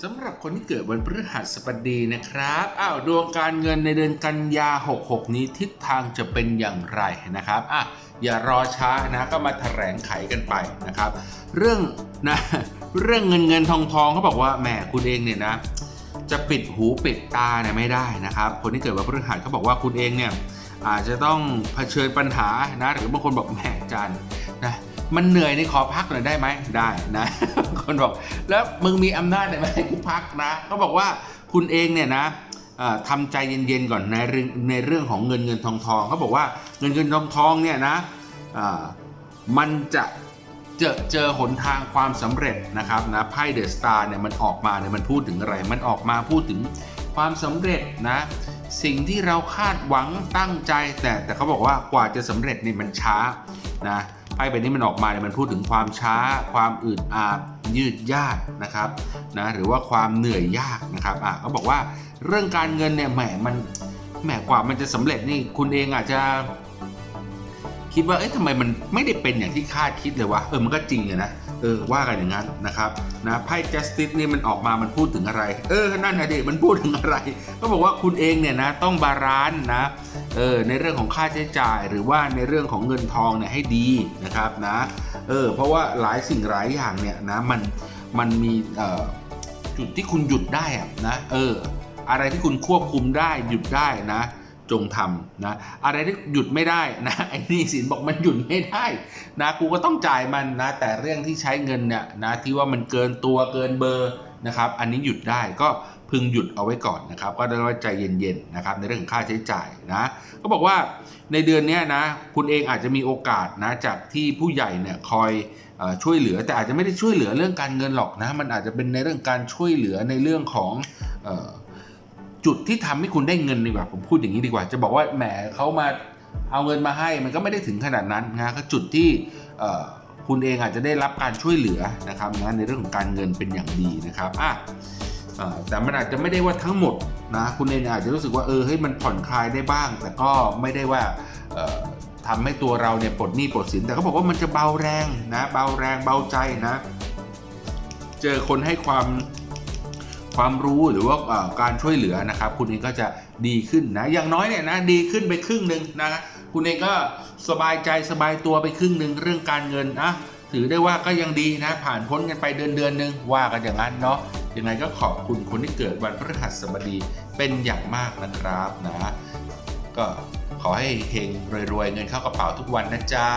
สำหรับคนที่เกิดวันพฤหัสบดีนะครับอ้าวดวงการเงินในเดือนกันยา 66 นี้ทิศทางจะเป็นอย่างไรนะครับอะอย่ารอช้านะก็มาแถลงไขกันไปนะครับ เรื่องนะเรื่องเงินเงินทองทองเขาบอกว่าแหมคุณเองเนี่ยนะจะปิดหูปิดตาเนี่ยไม่ได้นะครับ คนที่เกิดวันพฤหัสเขาบอกว่าคุณเองเนี่ยอาจจะต้องเผชิญปัญหานะหรือบางคนบอกแหมจันนะ มันเหนื่อยนี่ขอพักหน่อยได้ไหมได้นะ คนบอกแล้วมึงมีอำนาจได้ไหมให้กูพักนะเขาบอกว่าคุณเองเนี่ยนะเอ่อทำใจเย็นๆก่อนในเรื่องในเรื่องของเงินเงินทองทองเขาบอกว่าเงินเงินทองทองเนี่ยนะเอ่อมันจะเจอเจอหนทางความสำเร็จนะครับนะไพ่เดอะสตาร์เนี่ยมันออกมาเนี่ยมันพูดถึงอะไร มันออกมาพูดถึงความสำเร็จนะสิ่งที่เราคาดหวังตั้งใจแต่แต่เขาบอกว่ากว่าจะสำเร็จเนี่ยมันช้านะ ไพ่ใบนี้มันออกมาเนี่ยมันพูดถึงความช้า ความอึดอาดยืดยากนะครับนะหรือว่าความเหนื่อยยากนะครับอะเขาบอกว่าเรื่องการเงินเนี่ยแหมมันแหมกว่ามันจะสำเร็จนี่คุณเองอาจจะ คิดว่าเอ๊ะทำไมมันไม่ได้เป็นอย่างที่คาดคิดเลยวะเออมันก็จริงอะนะ เออว่ากันอย่างนั้นนะครับนะไพ่ justice นี่มันออกมามันพูดถึงอะไร เออนั่นนะดิมันพูดถึงอะไร ก็บอกว่าคุณเองเนี่ยนะต้องบาลานซ์นะเออในเรื่องของค่าใช้จ่ายหรือว่าในเรื่องของเงินทองเนี่ยให้ดีนะครับนะเออเพราะว่าหลายสิ่งหลายอย่างเนี่ยนะมันมันมีเอ่อจุดที่คุณหยุดได้อะนะเอออะไรที่คุณควบคุมได้หยุดได้นะ จงทำนะอะไรที่หยุดไม่ได้นะไอ้นี่สินบอกมันหยุดไม่ได้นะกูก็ต้องจ่ายมันนะแต่เรื่องที่ใช้เงินเนี่ยนะที่ว่ามันเกินตัวเกินเบอร์นะครับ อันนี้หยุดได้ก็พึงหยุดเอาไว้ก่อนนะครับ ก็ได้ว่าใจเย็นๆนะครับในเรื่องของค่าใช้จ่ายนะก็บอกว่าในเดือนนี้นะคุณเองอาจจะมีโอกาสนะจากที่ผู้ใหญ่เนี่ยคอยอช่วยเหลือแต่อาจจะไม่ได้ช่วยเหลือเรื่องการเงินหรอกนะมันอาจจะเป็นในเรื่องการช่วยเหลือในเรื่องของ จุดที่ทำให้คุณได้เงินดีกว่าผมพูดอย่างนี้ดีกว่า จะบอกว่าแหมเขามาเอาเงินมาให้มันก็ไม่ได้ถึงขนาดนั้นนะก็จุดที่คุณเองอาจจะได้รับการช่วยเหลือนะครับนะในเรื่องของการเงินเป็นอย่างดีนะครับอะแต่มันอาจจะไม่ได้ว่าทั้งหมดนะคุณเองอาจจะรู้สึกว่าเออเฮ้ยมันผ่อนคลายได้บ้าง แต่ก็ไม่ได้ว่าเอ่อทำให้ตัวเราเนี่ยปลดหนี้ปลดสินแต่เขาบอกว่ามันจะเบาแรงนะเบาแรงเบาใจนะ เจอคนให้ความ ความรู้หรือว่าการช่วยเหลือนะครับ คุณเองก็จะดีขึ้นนะอย่างน้อยเนี่ยนะดีขึ้นไปครึ่งหนึ่งนะคุณเองก็สบายใจสบายตัวไปครึ่งหนึ่งเรื่องการเงินนะถือได้ว่าก็ยังดีนะ ผ่านพ้นกันไปเดือนเดือนหนึ่งว่ากันอย่างนั้นเนาะยังไงก็ขอบคุณคนที่เกิดวันพฤหัสบดีเป็นอย่างมากนะครับนะ ก็ขอให้เฮงรวยๆเงินเข้ากระเป๋าทุกวันนะจ๊ะ